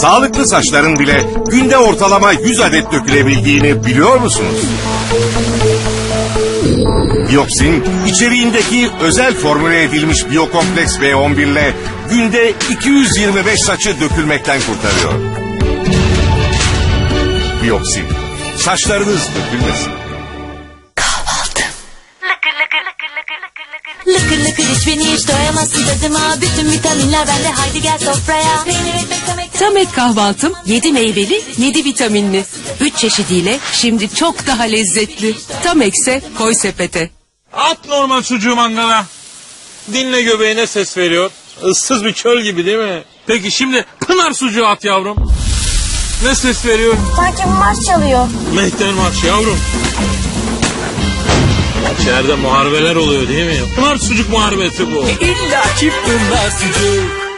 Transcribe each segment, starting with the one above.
Sağlıklı saçların bile günde ortalama 100 adet dökülebildiğini biliyor musunuz? Biyoksin, içeriğindeki özel formüle edilmiş biyokompleks B11 ile günde 225 saçı dökülmekten kurtarıyor. Biyoksin, saçlarınız dökülmesin. Lıkır lıkır hiç beni hiç doyamazsın tadıma Bütün vitaminler bende haydi gel sofraya Peynir ekmek Tamet kahvaltım 7 meyveli 7 vitaminli. 3 çeşidiyle şimdi çok daha lezzetli. Tam ekse koy sepete. At normal sucuğu mangala. Dinle göbeğine ses veriyor. Issız bir çöl gibi değil mi? Peki şimdi Pınar sucuğu at yavrum. Ne ses veriyor? Sanki marş çalıyor Mehter Marş yavrum. İçeride muharebeler oluyor değil mi? Pınar sucuk muharebesi bu. İlla ki Pınar sucuk.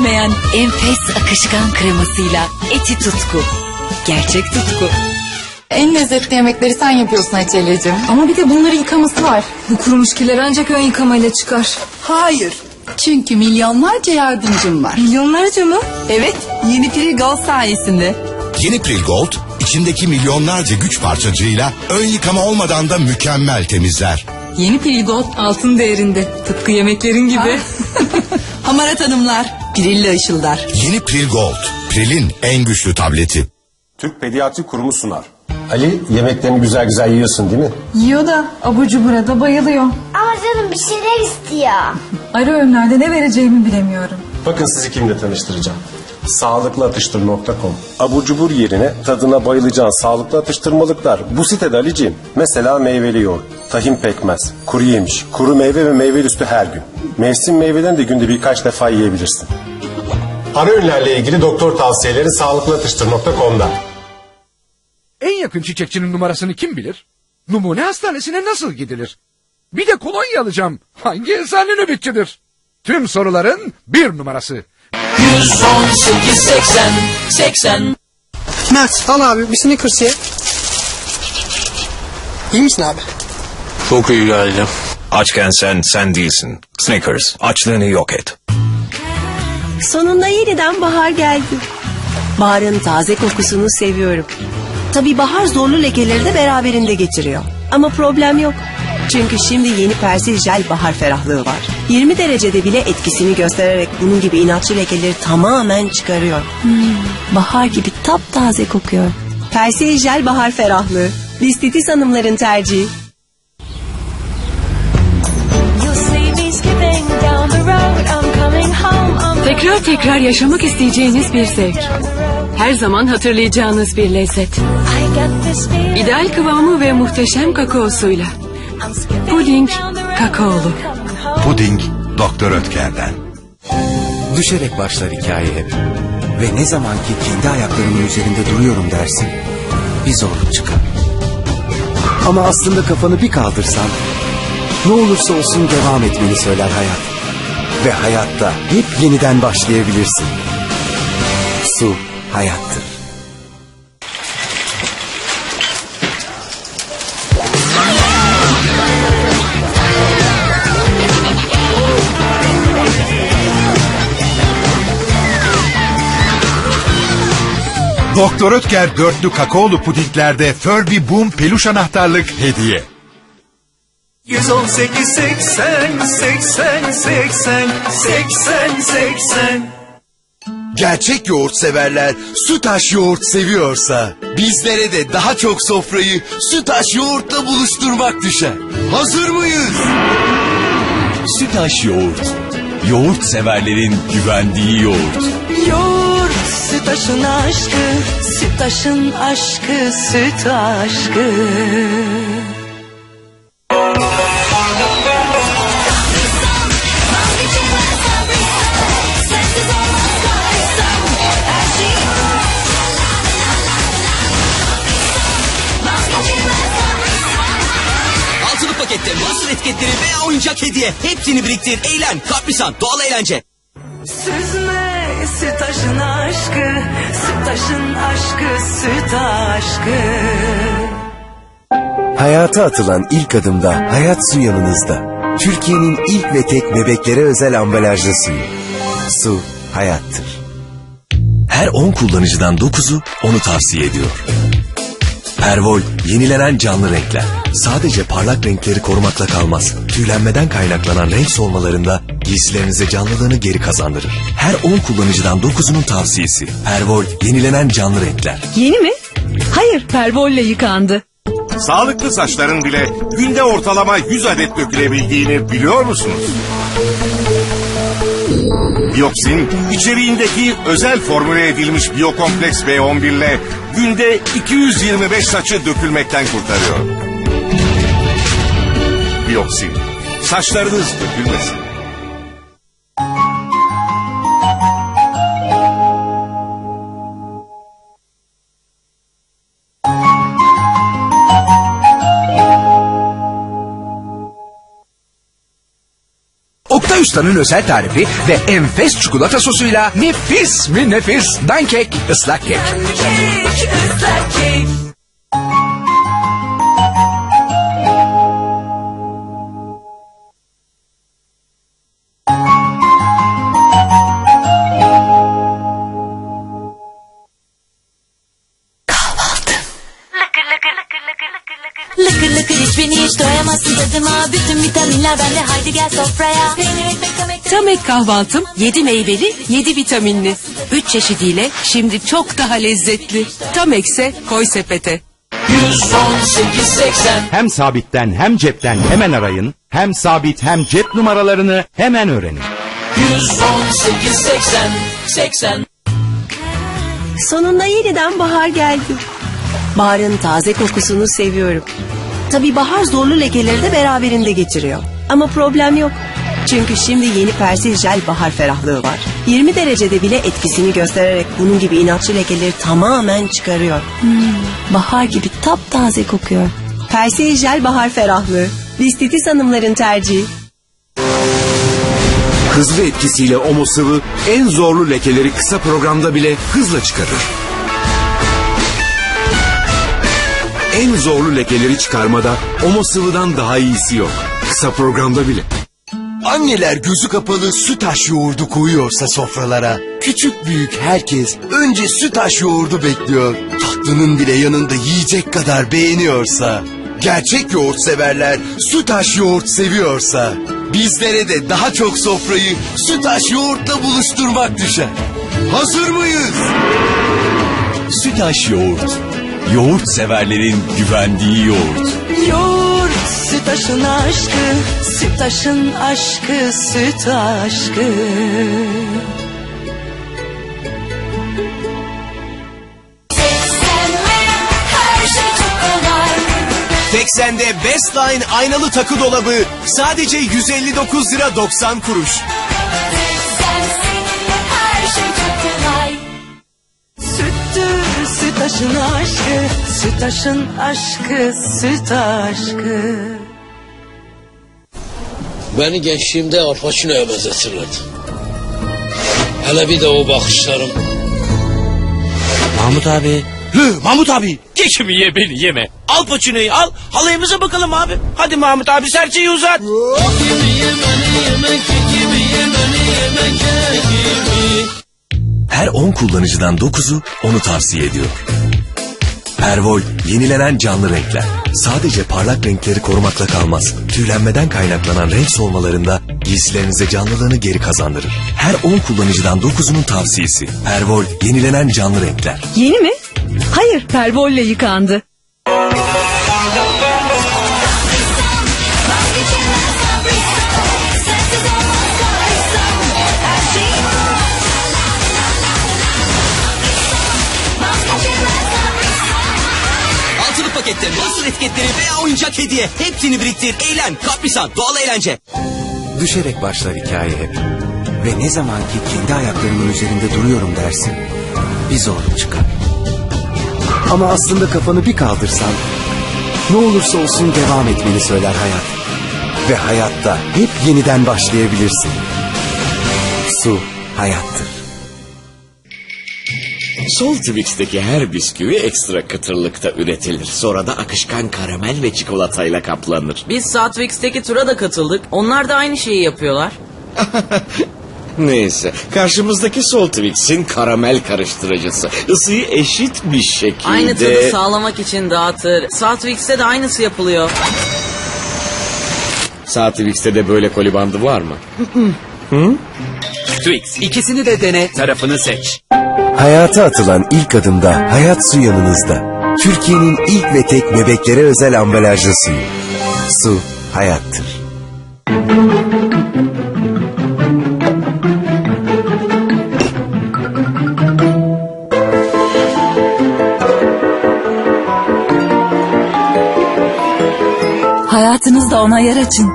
Düşmeyen enfes akışkan kremasıyla eti tutku. Gerçek tutku. En lezzetli yemekleri sen yapıyorsun Hatice'ciğim. Ama bir de bunları yıkaması var. Bu kurumuş kiler ancak ön yıkamayla çıkar. Hayır. Çünkü milyonlarca yardımcım var. Milyonlarca mı? Evet, yeni Pril Gold sayesinde. Yeni Pril Gold, içindeki milyonlarca güç parçacığıyla ön yıkama olmadan da mükemmel temizler. Yeni Pril Gold altın değerinde. Tıpkı yemeklerin gibi. Hamarat hanımlar, Pril'le ışıldar. Yeni Pril Gold, Pril'in en güçlü tableti. Türk Pediatri Kurumu sunar. Ali yemeklerini güzel güzel yiyorsun değil mi? Yiyor da abur cubura da bayılıyor. Ama canım bir şeyler istiyor Ara öğünlerde ne vereceğimi bilemiyorum. Bakın sizi kimle tanıştıracağım. Sağlıklıatıştır.com Abur cubur yerine tadına bayılacağın sağlıklı atıştırmalıklar. Bu sitede Ali'ciğim. Mesela meyveli yoğurt, tahin pekmez, kuru yemiş, kuru meyve ve meyve üstü her gün. Mevsim meyvelerini de günde birkaç defa yiyebilirsin. Ara öğünlerle ilgili doktor tavsiyeleri sağlıklıatıştır.com'da. En yakın çiçekçinin numarasını kim bilir? Numune hastanesine nasıl gidilir? Bir de kolonya alacağım. Hangi eczane nöbetçidir? Tüm soruların bir numarası. 118 80 80 Mert al abi bir Snickers ye. İyi misin abi? Çok iyi geldi. Açken sen sen değilsin. Snickers açlığını yok et. Sonunda yeniden bahar geldi. Baharın taze kokusunu seviyorum. Tabii bahar zorlu lekeleri de beraberinde getiriyor. Ama problem yok. Çünkü şimdi yeni Persil Jel bahar ferahlığı var. 20 derecede bile etkisini göstererek bunun gibi inatçı lekeleri tamamen çıkarıyor. Hmm, bahar gibi taptaze kokuyor. Persil Jel bahar ferahlığı. Listitis hanımların tercihi. Tekrar tekrar yaşamak isteyeceğiniz bir zevk. Her zaman hatırlayacağınız bir lezzet. İdeal kıvamı ve muhteşem kakaosuyla. Puding kakaolu. Puding Doktor Ötker'den. Düşerek başlar hikaye hep. Ve ne zaman ki kendi ayaklarımın üzerinde duruyorum dersin, bir zorluk çıkar. Ama aslında kafanı bir kaldırsan, ne olursa olsun devam etmeni söyler hayat. Ve hayatta hep yeniden başlayabilirsin. Su hayattır. Doktor Ötker dörtlü kakaolu pudinglerde Furby Boom peluş anahtarlık hediye. 118 80 80 80 80 80 Gerçek yoğurt severler Sütaş yoğurt seviyorsa bizlere de daha çok sofrayı Sütaş yoğurtla buluşturmak düşer. Hazır mıyız? Sütaş yoğurt. Yoğurt severlerin güvendiği yoğurt. Yoğurt sütaşın aşkı, sütaşın aşkı, süt aşkı. Hepsini biriktir, eğlen. Kaprisan, doğal eğlence. Süzme Sütaşın aşkı, sütaşın aşkı, süt aşkı. Hayata atılan ilk adımda hayat su yanınızda. Türkiye'nin ilk ve tek bebeklere özel ambalajlı suyu. Su hayattır. Her 10 kullanıcıdan 9'u onu tavsiye ediyor. Pervol yenilenen canlı renkler. Sadece parlak renkleri korumakla kalmaz. Tüylenmeden kaynaklanan renk solmalarında giysilerinize canlılığını geri kazandırır. Her 10 kullanıcıdan 9'unun tavsiyesi. Pervol yenilenen canlı renkler. Yeni mi? Hayır, pervolle yıkandı. Sağlıklı saçların bile günde ortalama 100 adet dökülebildiğini biliyor musunuz? Bioksin, içeriğindeki özel formüle edilmiş biyokompleks B11 ile günde 225 saçı dökülmekten kurtarıyor. Bioksin, saçlarınız dökülmesin. Oktay Usta'nın özel tarifi ve enfes çikolata sosuyla nefis mi nefis dankek ıslak kek. Kek, ıslak kek. Lıkır. Lıkır hiç beni hiç doyamazsın tadıma. Bütün vitaminler bende haydi gel sofraya. Peynir ekmek kahvaltım 7 meyveli, 7 vitaminli. 3 çeşidiyle şimdi çok daha lezzetli. Tam ekse koy sepete. Hem sabitten hem cepten hemen arayın. Hem sabit hem cep numaralarını hemen öğrenin. Sonunda yeniden bahar geldi. Baharın taze kokusunu seviyorum. Tabii bahar zorlu lekeleri de beraberinde getiriyor. Ama problem yok. Çünkü şimdi yeni Persil Jel bahar ferahlığı var. 20 derecede bile etkisini göstererek bunun gibi inatçı lekeleri tamamen çıkarıyor. Hmm, bahar gibi taptaze kokuyor. Persil Jel bahar ferahlığı. Bistitis hanımların tercihi. Hızlı etkisiyle Omo sıvı en zorlu lekeleri kısa programda bile hızla çıkarır. En zorlu lekeleri çıkarmada Omo sıvıdan daha iyisi yok. Kısa programda bile. Anneler gözü kapalı sütaş yoğurdu koyuyorsa sofralara, küçük büyük herkes önce sütaş yoğurdu bekliyor. Tatlının bile yanında yiyecek kadar beğeniyorsa, gerçek yoğurt severler sütaş yoğurt seviyorsa, bizlere de daha çok sofrayı sütaş yoğurtla buluşturmak düşer. Hazır mıyız? Sütaş yoğurt. Yoğurt severlerin güvendiği yoğurt. Yoğurt, sütaşın aşkı, sütaşın aşkı, süt aşkı. Her şey çok kolay. Teksende Bestline aynalı takı dolabı sadece 159 lira 90 kuruş. Sütaşın aşkı, sütaşın aşkı, süt aşkı. Beni gençliğimde Al Pacino'ya benzetirlerdi. Hele bir de o bakışlarım. Mahmut abi. Hı, Mahmut abi. Geçimi ye beni yeme. Al Pacino'yu al. Halayımıza bakalım abi. Hadi Mahmut abi serçeyi uzat. Her 10 kullanıcıdan 9'u onu tavsiye ediyor. Pervol yenilenen canlı renkler. Sadece parlak renkleri korumakla kalmaz. Tüylenmeden kaynaklanan renk solmalarında giysilerinize canlılığını geri kazandırır. Her 10 kullanıcıdan 9'unun tavsiyesi. Pervol yenilenen canlı renkler. Yeni mi? Hayır, pervolle yıkandı. nasıl etiketleri veya oyuncak hediye. Hepsini biriktir. Eğlen. Kaprisan. Doğal eğlence. Düşerek başlar hikaye hep. Ve ne zaman ki kendi ayaklarımın üzerinde duruyorum dersin, bir zorluk çıkar. Ama aslında kafanı bir kaldırsan, ne olursa olsun devam etmeni söyler hayat. Ve hayatta hep yeniden başlayabilirsin. Su hayattır. Sol Twix'teki her bisküvi ekstra kıtırlıkta üretilir. Sonra da akışkan karamel ve çikolatayla kaplanır. Biz Satwix'teki tura da katıldık. Onlar da aynı şeyi yapıyorlar. Neyse, karşımızdaki Sol Twix'in karamel karıştırıcısı. Isıyı eşit bir şekilde... Aynı tadı sağlamak için dağıtır. Satwix'te de aynısı yapılıyor. Sağ Twix'te de böyle kolibandı var mı? Hı? Twix ikisini de dene tarafını seç. Hayata atılan ilk adımda hayat su yanınızda. Türkiye'nin ilk ve tek bebeklere özel ambalajlı suyu. Su hayattır. Hayatınızda ona yer açın.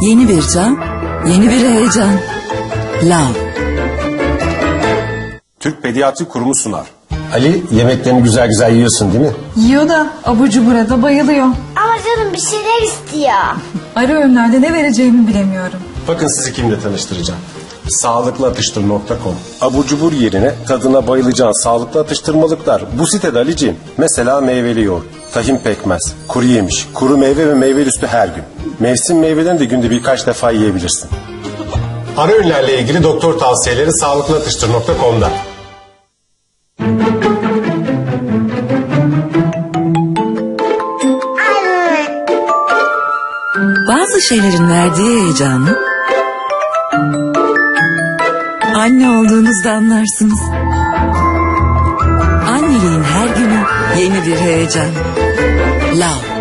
Yeni bir can, yeni bir heyecan. Love. Türk Pediatri Kurumu sunar. Ali yemeklerini güzel güzel yiyorsun değil mi? Yiyor da abur cubura da bayılıyor. Ama canım bir şeyler istiyor. Ara öğünlerde ne vereceğimi bilemiyorum. Bakın sizi kimle tanıştıracağım. Sağlıklıatıştır.com Abur cubur yerine tadına bayılacağın sağlıklı atıştırmalıklar. Bu sitede Ali'ciğim. Mesela meyveli yoğurt, tahin pekmez, kuru yemiş, kuru meyve ve meyve üstü her gün. Mevsim meyvelerini de günde birkaç defa yiyebilirsin. Ara öğünlerle ilgili doktor tavsiyeleri sağlıklıatıştır.com'da. Bazı şeylerin verdiği heyecanı anne olduğunuzda anlarsınız. Anneliğin her günü yeni bir heyecan. Love.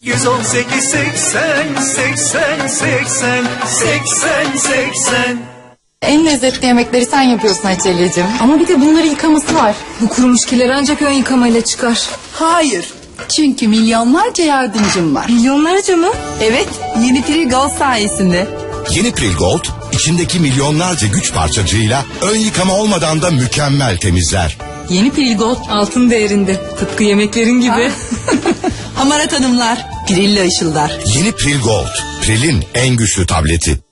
118 80 80 80 80 80 En lezzetli yemekleri sen yapıyorsun Hatice'ciğim. Ama bir de bunları yıkaması var. Bu kurumuş kiler ancak ön yıkamayla çıkar. Hayır. Çünkü milyonlarca yardımcım var. Milyonlarca mı? Evet. Yeni Prigol sayesinde. Yeni Pril Gold içindeki milyonlarca güç parçacığıyla ön yıkama olmadan da mükemmel temizler. Yeni Prigol altın değerinde. Tıpkı yemeklerin gibi. Hamarat hanımlar. Pirilla ışıldar. Yeni Pril Gold, Pril'in en güçlü tableti.